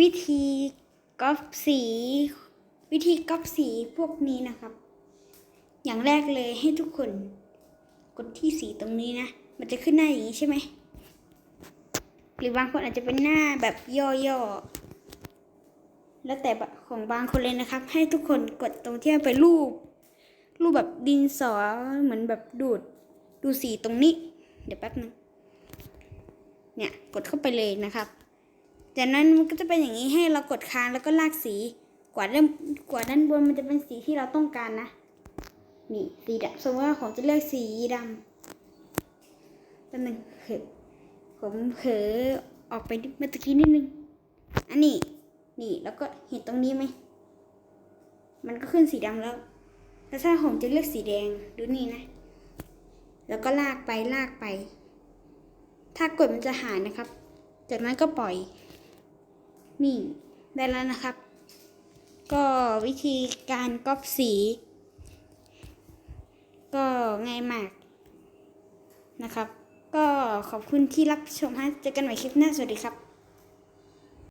วิธีก๊อปสี วิธีก๊อปสีพวกนี้นะครับ อย่างแรกเลยให้ทุกคนกดที่สีตรงนี้นะ มันจะขึ้นหน้าอย่างนี้ใช่ไหมหรือบางคนอาจจะเป็นหน้าแบบย่อๆ แล้วแต่ของบางคนเลยนะครับ ให้ทุกคนกดตรงที่เป็นรูป รูปแบบดินสอเหมือนแบบดูด ดูสีตรงนี้ เดี๋ยวแป๊บนึง เนี่ย กดเข้าไปเลยนะครับ จากนั้นมันก็จะเป็นอย่างนี้ให้เรากดค้างแล้วก็ลากสี กว่าด้านกว่าด้านบนมันจะเป็นสีที่เราต้องการนะ นี่สีดำสมมติว่าผมจะเลือกสีดำแป๊บนึงเผลอผมเผลอออกไปเมื่อกี้นิดนึง อันนี้ นี่แล้วก็เห็นตรงนี้ไหม มันก็ขึ้นสีดำแล้ว แล้วถ้าผมจะเลือกสีแดงดูนี่นะ แล้วก็ลากไปลากไป ถ้ากดมันจะหายนะครับ จากนั้นก็ปล่อย นี่ได้แล้วนะครับ ก็วิธีการก๊อปสี ก็ง่ายมากนะครับ ก็ขอบคุณที่รับชมฮะเจอกันใหม่คลิปหน้าสวัสดีครับ